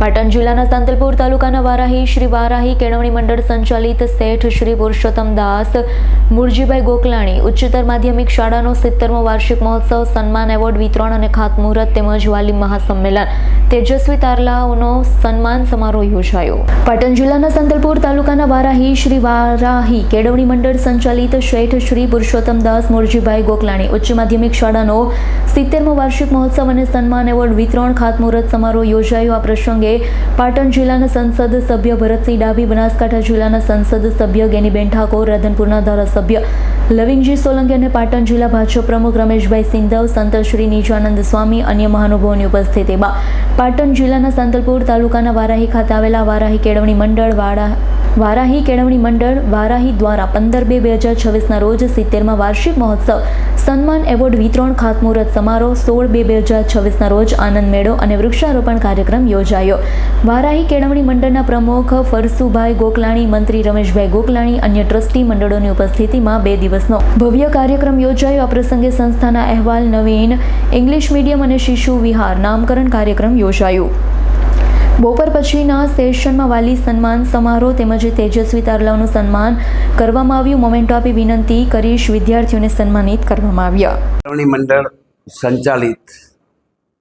પાટણ જિલ્લાના સાંતલપુર તાલુકાના વારાહી શ્રી વારાહી કેળવણી મંડળ સંચાલિત શેઠ શ્રી પુરુષોત્તમ દાસ, મુરજીભાઈ ગોકલાણી, ઉચ્ચતર માધ્યમિક શાળાનો સિત્તેરમો વાર્ષિક મહોત્સવ, સન્માન એવોર્ડ, વિતરણ અને ખાતમુહૂર્ત તેમજ વાલી મહાસંમેલન. તેજસ્વી તારલાઓનો સન્માન સમારોહ યોજાયો. પાટણ જિલ્લાના સંતલપુર તાલુકાના વારાહી શ્રી વારાહી કેળવણી મંડળ સંચાલિત શેઠ શ્રી પુરુષોત્તમ દાસ, મુરજીભાઈ ગોકલાણી, ઉચ્ચ માધ્યમિક શાળાનો સિત્તેરમો વાર્ષિક મહોત્સવ અને સન્માન એવોર્ડ, વિતરણ, ખાતમુહૂર્ત સમારોહ યોજાયો. આ પ્રસંગે પાટણ જિલ્લાના સંસદ સભ્ય ભરતસિંહ ડાભી બનાસકાંઠા જિલ્લાના સંસદ સભ્ય ગેનીબેન ઠાકોર રાધનપુરના ધારાસભ્ય લવિંગજી સોલંકી અને પાટણ જિલ્લા ભાજપ પ્રમુખ રમેશભાઈ સિંધવ સંત શ્રી નિજાનંદ સ્વામી, અન્ય મહાનુભાવોની ઉપસ્થિતિમાં પાટણ જિલ્લાના સંતલપુર તાલુકાના વારાહી ખાતે આવેલા વારાહી કેળવણી મંડળ, વાડા, વારાહી કેળવણી મંડળ, વારાહી દ્વારા પંદર બે બે હજાર છવ્વીસના રોજ સિત્તેરમાં વાર્ષિક મહોત્સવ, સન્માન એવોર્ડ વિતરણ, ખાતમુહૂર્ત સમારોહ, સોળ બે બે હજાર છવ્વીસના રોજ આનંદ મેળો અને વૃક્ષારોપણ કાર્યક્રમ યોજાયો. વારાહી કેળવણી મંડળના પ્રમુખ ફરસુભાઈ ગોકલાણી, મંત્રી રમેશભાઈ ગોકલાણી, અન્ય ટ્રસ્ટી મંડળોની ઉપસ્થિતિમાં બે દિવસનો ભવ્ય કાર્યક્રમ યોજાયો. આ પ્રસંગે સંસ્થાના અહેવાલ નવીન, ઇંગ્લિશ મીડિયમ અને શિશુ વિહાર નામકરણ કાર્યક્રમ યોજાયો. બપોર પછીના સેશનમાં વાલી સન્માન સમારોહ તેમજ તેજસ્વી તારલાઓનું સન્માન કરવામાં આવ્યું. મોમેન્ટો આપી વિનંતી કરીશ વિદ્યાર્થીઓને સન્માનિત કરવામાં આવ્યા. મંડળ સંચાલિત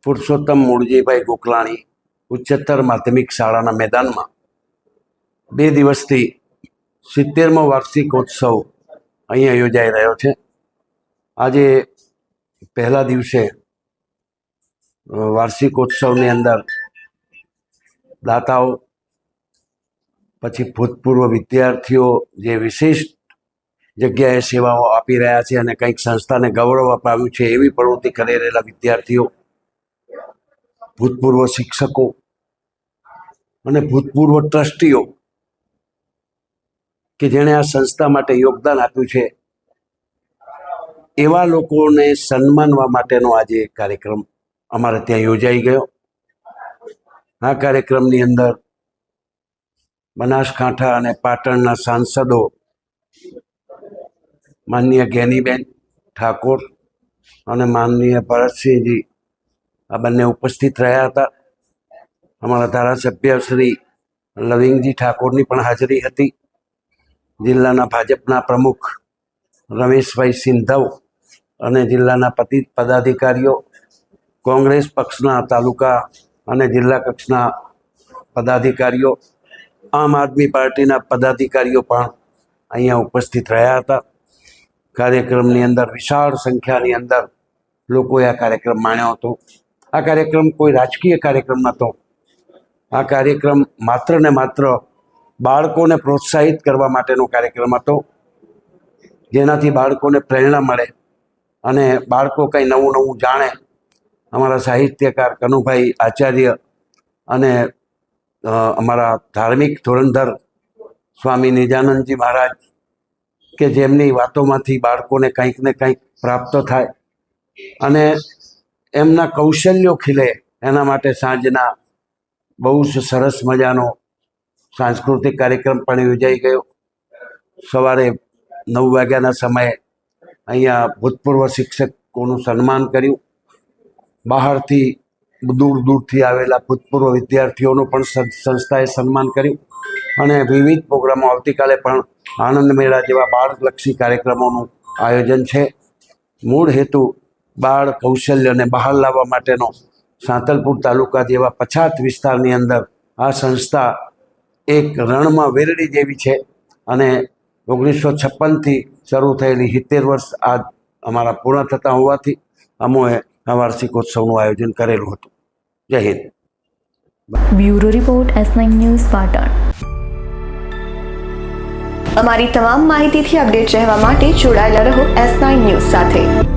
પુરુષોત્તમ મૂળજીભાઈ ગોકલાણી ઉચ્ચતર માધ્યમિક શાળાના મેદાનમાં બે દિવસથી સિત્તેરમો વાર્ષિકોત્સવ અહીંયા યોજાઈ રહ્યો છે. આજે પહેલા દિવસે વાર્ષિકોત્સવની અંદર દાતાઓ, પછી ભૂતપૂર્વ વિદ્યાર્થીઓ જે વિશિષ્ટ જગ્યાએ સેવાઓ આપી રહ્યા છે અને કંઈક સંસ્થાને ગૌરવ અપાવ્યું છે એવી પ્રવૃત્તિ કરી રહેલા વિદ્યાર્થીઓ, ભૂતપૂર્વ શિક્ષકો અને ભૂતપૂર્વ ટ્રસ્ટીઓ કે જેણે આ સંસ્થા માટે યોગદાન આપ્યું છે, એવા લોકોને સન્માનવા માટેનો આજે કાર્યક્રમ અમારે ત્યાં યોજાઈ ગયો. આ કાર્યક્રમની અંદર બનાસકાંઠા અને પાટણના સાંસદો માનનીય ગેનીબેન ઠાકોર અને માનનીય ભરતસિંહજી આ બંને ઉપસ્થિત રહ્યા હતા. અમારા ધારાસભ્ય શ્રી લવિંગજી ઠાકોરની પણ હાજરી હતી. જિલ્લાના ભાજપના પ્રમુખ રમેશભાઈ સિંધવ અને જિલ્લાના પતિ, પદાધિકારીઓ, કોંગ્રેસ પક્ષના તાલુકા અને જિલ્લા કક્ષના પદાધિકારીઓ, આમ આદમી પાર્ટીના પદાધિકારીઓ પણ અહીંયા ઉપસ્થિત રહ્યા હતા. કાર્યક્રમની અંદર વિશાળ સંખ્યાની અંદર લોકોએ આ કાર્યક્રમ માણ્યો હતો. આ કાર્યક્રમ કોઈ રાજકીય કાર્યક્રમ નહોતો. આ કાર્યક્રમ માત્ર ને માત્ર બાળકોને પ્રોત્સાહિત કરવા માટેનો કાર્યક્રમ હતો, જેનાથી બાળકોને પ્રેરણા મળે અને બાળકો કંઈ નવું નવું જાણે. અમારા સાહિત્યકાર કનુભાઈ આચાર્ય અને અમારા ધાર્મિક ધોરણધર સ્વામી નિજાનંદજી મહારાજ કે જેમની વાતોમાંથી બાળકોને કંઈક ને કંઈક પ્રાપ્ત થાય અને એમના કૌશલ્યો ખીલે એના માટે સાંજના બહુ જ સરસ મજાનો સાંસ્કૃતિક કાર્યક્રમ પણ યોજાઈ ગયો. સવારે નવ વાગ્યાના સમયે અહીંયા ભૂતપૂર્વ શિક્ષકોનું સન્માન કર્યું. બહારથી દૂર દૂરથી આવેલા ભૂતપૂર્વ વિદ્યાર્થીઓનું પણ સંસ્થાએ સન્માન કર્યું. અને વિવિધ પ્રોગ્રામો આવતીકાલે પણ આનંદ મેળા જેવા બાળલક્ષી કાર્યક્રમોનું આયોજન છે. મૂળ હેતુ બાળ કૌશલ્યને બહાર લાવવા માટેનો સાંતલપુર તાલુકા જેવા પછાત વિસ્તારની અંદર આ સંસ્થા એક રણમાં વેરડી જેવી છે અને ઓગણીસો છપ્પનથી શરૂ થયેલી સિત્તેર વર્ષ આ અમારા પૂર્ણ થતા હોવાથી અમોએ આ વાર્ષિકોત્સવનું આયોજન કરેલું હતું. Jai Hind. Bureau report S nine news Patan. અમારી તમામ માહિતીથી અપડેટ રહેવા માટે જોડાયેલા રહો એસ નાઇન ન્યૂઝ સાથે.